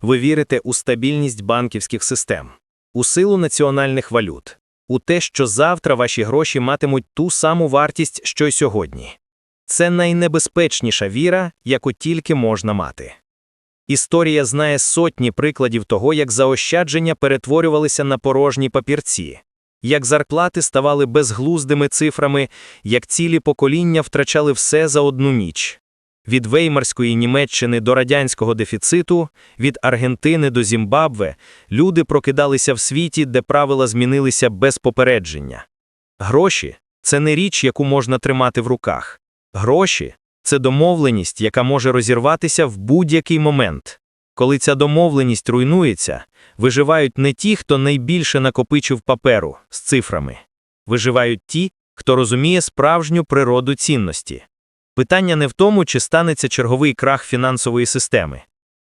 Ви вірите у стабільність банківських систем, у силу національних валют, у те, що завтра ваші гроші матимуть ту саму вартість, що й сьогодні. Це найнебезпечніша віра, яку тільки можна мати. Історія знає сотні прикладів того, як заощадження перетворювалися на порожні папірці, як зарплати ставали безглуздими цифрами, як цілі покоління втрачали все за одну ніч. Від Веймарської Німеччини до радянського дефіциту, від Аргентини до Зімбабве люди прокидалися в світі, де правила змінилися без попередження. Гроші це не річ, яку можна тримати в руках. Гроші це домовленість, яка може розірватися в будь-який момент. Коли ця домовленість руйнується, виживають не ті, хто найбільше накопичив паперу з цифрами. Виживають ті, хто розуміє справжню природу цінності. Питання не в тому, чи станеться черговий крах фінансової системи.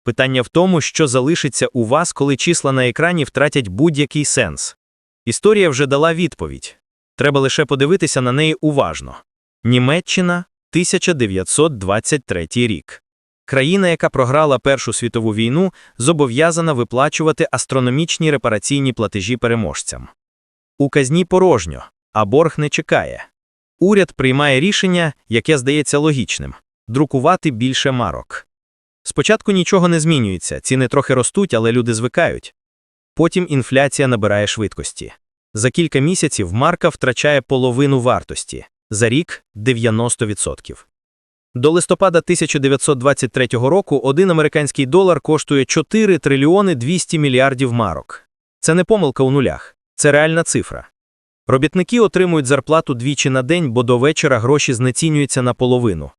Питання в тому, що залишиться у вас, коли числа на екрані втратять будь-який сенс. Історія вже дала відповідь. Треба лише подивитися на неї уважно. Німеччина, 1923 рік. Країна, яка програла Першу світову війну, зобов'язана виплачувати астрономічні репараційні платежі переможцям. У казні порожньо, а борг не чекає. Уряд приймає рішення, яке здається логічним друкувати більше марок. Спочатку нічого не змінюється, ціни трохи ростуть, але люди звикають. Потім інфляція набирає швидкості. За кілька місяців марка втрачає половину вартості, за рік 90%. До листопада 1923 року один американський долар коштує 4 трильйони 200 мільярдів марок. Це не помилка у нулях, це реальна цифра. Робітники отримують зарплату двічі на день, бо до вечора гроші знецінюються наполовину.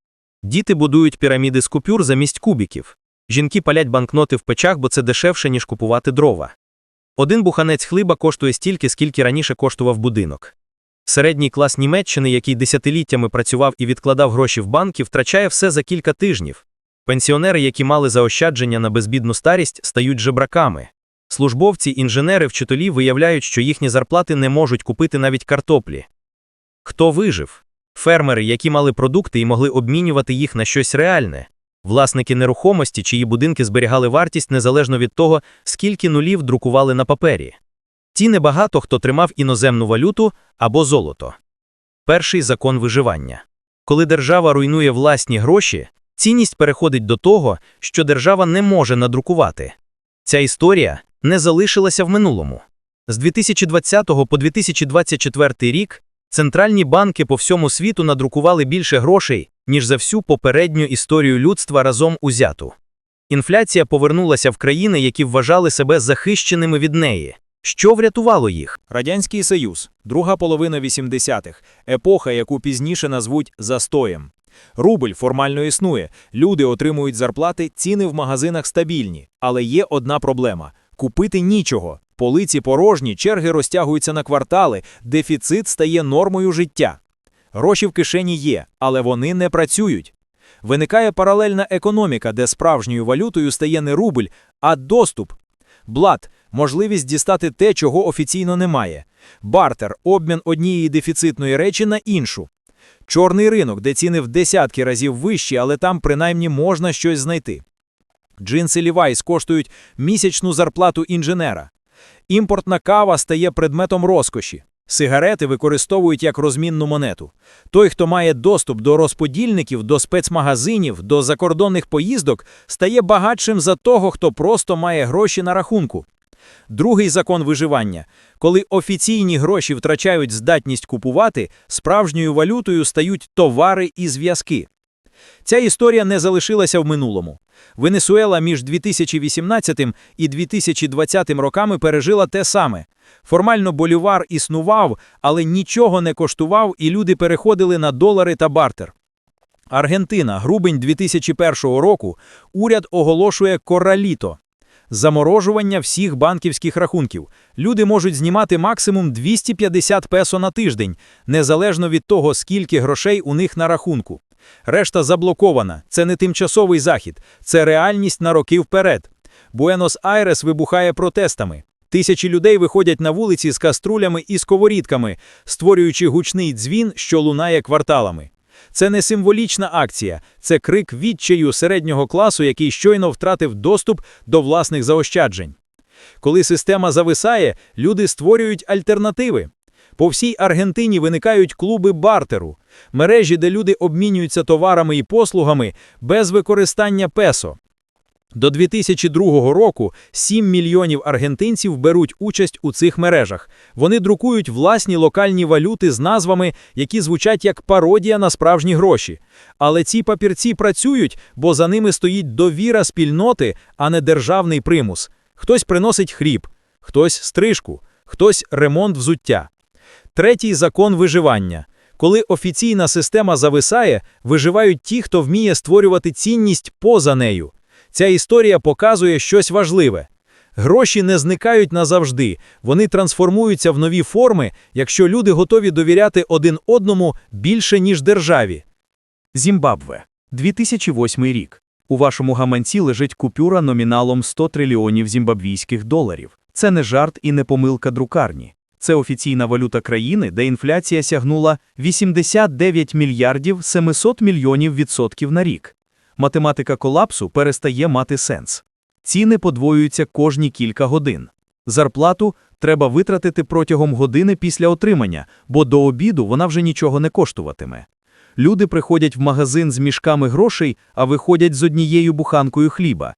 Діти будують піраміди з купюр замість кубіків. Жінки палять банкноти в печах, бо це дешевше, ніж купувати дрова. Один буханець хліба коштує стільки, скільки раніше коштував будинок. Середній клас Німеччини, який десятиліттями працював і відкладав гроші в банки, втрачає все за кілька тижнів. Пенсіонери, які мали заощадження на безбідну старість, стають жебраками. Службовці, інженери, вчителі виявляють, що їхні зарплати не можуть купити навіть картоплі. Хто вижив? Фермери, які мали продукти і могли обмінювати їх на щось реальне. Власники нерухомості, чиї будинки зберігали вартість незалежно від того, скільки нулів друкували на папері. Ті небагато хто тримав іноземну валюту або золото. Перший закон виживання. Коли держава руйнує власні гроші, цінність переходить до того, що держава не може надрукувати. Ця історія не залишилася в минулому. З 2020 по 2024 рік центральні банки по всьому світу надрукували більше грошей, ніж за всю попередню історію людства разом узяту. Інфляція повернулася в країни, які вважали себе захищеними від неї. Що врятувало їх? Радянський Союз, друга половина 80-х, епоха, яку пізніше назвуть застоєм. Рубль формально існує, люди отримують зарплати, ціни в магазинах стабільні. Але є одна проблема купити нічого. Полиці порожні, черги розтягуються на квартали, дефіцит стає нормою життя. Гроші в кишені є, але вони не працюють. Виникає паралельна економіка, де справжньою валютою стає не рубль, а доступ. Блат можливість дістати те, чого офіційно немає. Бартер обмін однієї дефіцитної речі на іншу. Чорний ринок, де ціни в десятки разів вищі, але там принаймні можна щось знайти. Джинси Levi's коштують місячну зарплату інженера. Імпортна кава стає предметом розкоші. Сигарети використовують як розмінну монету. Той, хто має доступ до розподільників, до спецмагазинів, до закордонних поїздок, стає багатшим за того, хто просто має гроші на рахунку. Другий закон виживання. Коли офіційні гроші втрачають здатність купувати, справжньою валютою стають товари і зв'язки. Ця історія не залишилася в минулому. Венесуела між 2018 і 2020 роками пережила те саме. Формально болювар існував, але нічого не коштував, і люди переходили на долари та бартер. Аргентина, грубень 2001 року, уряд оголошує кораліто заморожування всіх банківських рахунків. Люди можуть знімати максимум 250 песо на тиждень, незалежно від того, скільки грошей у них на рахунку. Решта заблокована. Це не тимчасовий захід, це реальність на роки вперед. Буенос-Айрес вибухає протестами. Тисячі людей виходять на вулиці з каструлями і сковорідками, створюючи гучний дзвін, що лунає кварталами. Це не символічна акція, це крик відчаю середнього класу, який щойно втратив доступ до власних заощаджень. Коли система зависає, люди створюють альтернативи. По всій Аргентині виникають клуби бартеру, мережі, де люди обмінюються товарами і послугами без використання песо. До 2002 року 7 мільйонів аргентинців беруть участь у цих мережах. Вони друкують власні локальні валюти з назвами, які звучать як пародія на справжні гроші. Але ці папірці працюють, бо за ними стоїть довіра спільноти, а не державний примус. Хтось приносить хліб, хтось стрижку, хтось ремонт взуття. Третій закон виживання. Коли офіційна система зависає, виживають ті, хто вміє створювати цінність поза нею. Ця історія показує щось важливе. Гроші не зникають назавжди, вони трансформуються в нові форми, якщо люди готові довіряти один одному більше, ніж державі. Зімбабве. 2008 рік. У вашому гаманці лежить купюра номіналом 100 трильйонів зімбабвійських доларів. Це не жарт і не помилка друкарні. Це офіційна валюта країни, де інфляція сягнула 89 мільярдів 700 мільйонів відсотків на рік. Математика колапсу перестає мати сенс. Ціни подвоюються кожні кілька годин. Зарплату треба витратити протягом години після отримання, бо до обіду вона вже нічого не коштуватиме. Люди приходять в магазин з мішками грошей, а виходять з однією буханкою хліба.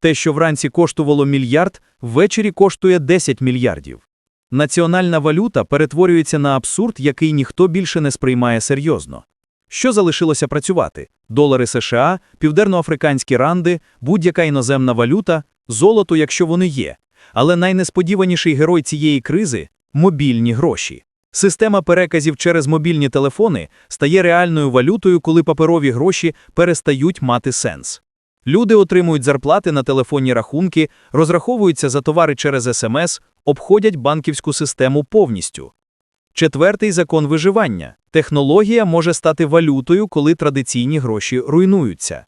Те, що вранці коштувало мільярд, ввечері коштує 10 мільярдів. Національна валюта перетворюється на абсурд, який ніхто більше не сприймає серйозно. Що залишилося працювати? Долари США, південноафриканські ранди, будь-яка іноземна валюта, золото, якщо вони є. Але найнесподіваніший герой цієї кризи мобільні гроші. Система переказів через мобільні телефони стає реальною валютою, коли паперові гроші перестають мати сенс. Люди отримують зарплати на телефонні рахунки, розраховуються за товари через СМС, обходять банківську систему повністю. Четвертий закон виживання. Технологія може стати валютою, коли традиційні гроші руйнуються.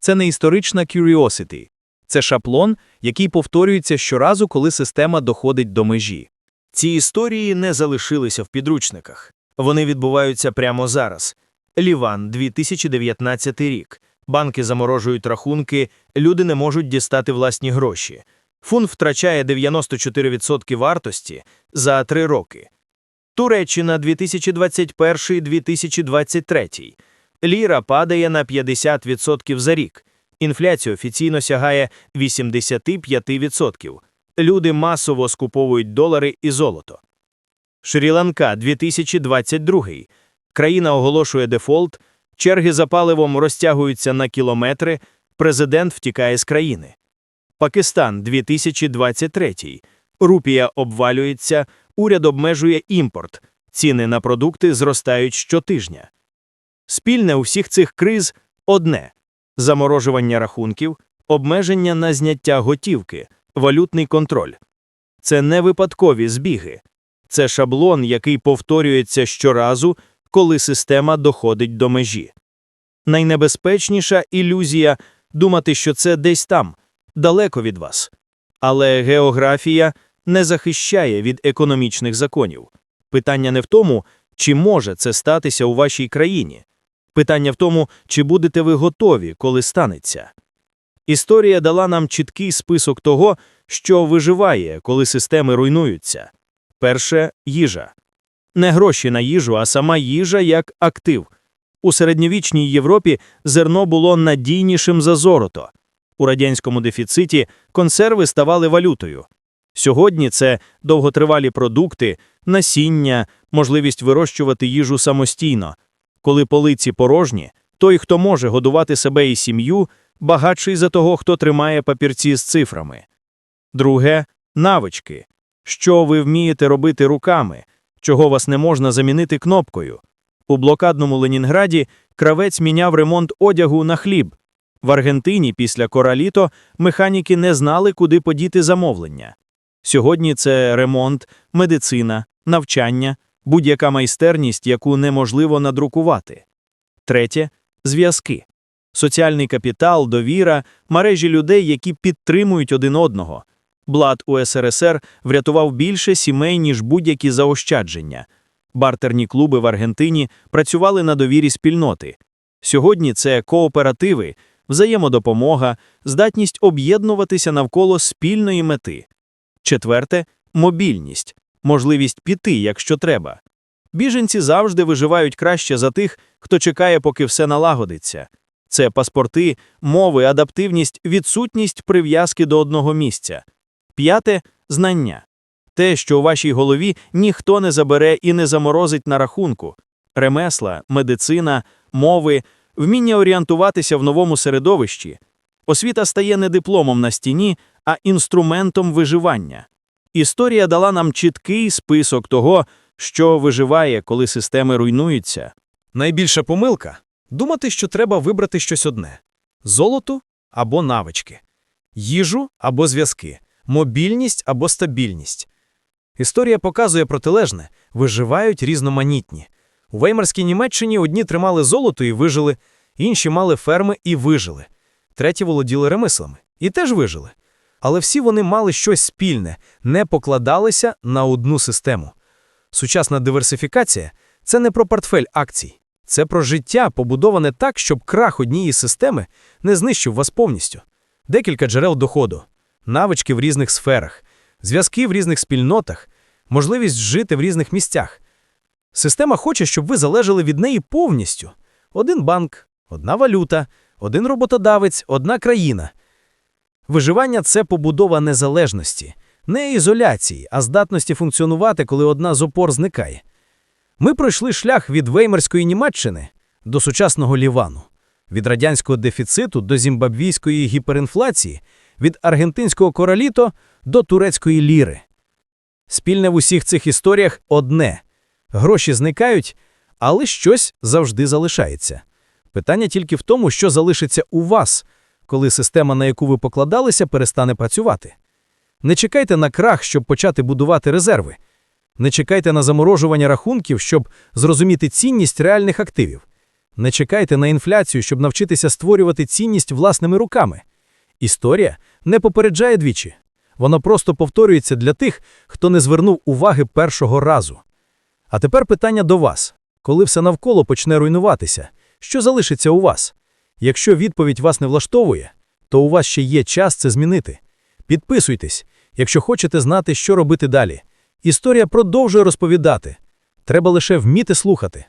Це не історична curiosity. Це шаблон, який повторюється щоразу, коли система доходить до межі. Ці історії не залишилися в підручниках. Вони відбуваються прямо зараз. Ліван, 2019 рік. Банки заморожують рахунки, люди не можуть дістати власні гроші. Фунт втрачає 94% вартості за три роки. Туреччина 2021-2023. Ліра падає на 50% за рік. Інфляція офіційно сягає 85%. Люди масово скуповують долари і золото. Шрі-Ланка 2022. Країна оголошує дефолт, черги за паливом розтягуються на кілометри, президент втікає з країни. Пакистан 2023. Рупія обвалюється, уряд обмежує імпорт, ціни на продукти зростають щотижня. Спільне у всіх цих криз одне – заморожування рахунків, обмеження на зняття готівки, валютний контроль. Це не випадкові збіги. Це шаблон, який повторюється щоразу, коли система доходить до межі. Найнебезпечніша ілюзія – думати, що це десь там, далеко від вас. Але географія не захищає від економічних законів. Питання не в тому, чи може це статися у вашій країні. Питання в тому, чи будете ви готові, коли станеться. Історія дала нам чіткий список того, що виживає, коли системи руйнуються. Перше їжа. Не гроші на їжу, а сама їжа як актив. У середньовічній Європі зерно було надійнішим за золото. У радянському дефіциті консерви ставали валютою. Сьогодні це довготривалі продукти, насіння, можливість вирощувати їжу самостійно. Коли полиці порожні, той, хто може годувати себе і сім'ю, багатший за того, хто тримає папірці з цифрами. Друге навички. Що ви вмієте робити руками, чого вас не можна замінити кнопкою. У блокадному Ленінграді кравець міняв ремонт одягу на хліб. В Аргентині після кораліто механіки не знали, куди подіти замовлення. Сьогодні це ремонт, медицина, навчання, будь-яка майстерність, яку неможливо надрукувати. Третє зв'язки. Соціальний капітал, довіра, мережі людей, які підтримують один одного. Блад у СРСР врятував більше сімей, ніж будь-які заощадження. Бартерні клуби в Аргентині працювали на довірі спільноти. Сьогодні це кооперативи, взаємодопомога, здатність об'єднуватися навколо спільної мети. Четверте мобільність, можливість піти, якщо треба. Біженці завжди виживають краще за тих, хто чекає, поки все налагодиться. Це паспорти, мови, адаптивність, відсутність прив'язки до одного місця. П'яте знання. Те, що у вашій голові ніхто не забере і не заморозить на рахунку. Ремесла, медицина, мови, вміння орієнтуватися в новому середовищі. Освіта стає не дипломом на стіні, а інструментом виживання. Історія дала нам чіткий список того, що виживає, коли системи руйнуються. Найбільша помилка думати, що треба вибрати щось одне: золото або навички, їжу або зв'язки, мобільність або стабільність. Історія показує протилежне, виживають різноманітні. У Веймарській Німеччині одні тримали золото і вижили, інші мали ферми і вижили, треті володіли ремислами і теж вижили. Але всі вони мали щось спільне, не покладалися на одну систему. Сучасна диверсифікація це не про портфель акцій, це про життя, побудоване так, щоб крах однієї системи не знищив вас повністю. Декілька джерел доходу, навички в різних сферах, зв'язки в різних спільнотах, можливість жити в різних місцях. Система хоче, щоб ви залежали від неї повністю. Один банк, одна валюта, один роботодавець, одна країна. Виживання це побудова незалежності, не ізоляції, а здатності функціонувати, коли одна з опор зникає. Ми пройшли шлях від Веймарської Німеччини до сучасного Лівану, від радянського дефіциту до зімбабвійської гіперінфляції, від аргентинського кораліто до турецької ліри. Спільне в усіх цих історіях одне гроші зникають, але щось завжди залишається. Питання тільки в тому, що залишиться у вас, коли система, на яку ви покладалися, перестане працювати. Не чекайте на крах, щоб почати будувати резерви. Не чекайте на заморожування рахунків, щоб зрозуміти цінність реальних активів. Не чекайте на інфляцію, щоб навчитися створювати цінність власними руками. Історія не попереджає двічі. Вона просто повторюється для тих, хто не звернув уваги першого разу. А тепер питання до вас. Коли все навколо почне руйнуватися, що залишиться у вас? Якщо відповідь вас не влаштовує, то у вас ще є час це змінити. Підписуйтесь, якщо хочете знати, що робити далі. Історія продовжує розповідати. Треба лише вміти слухати.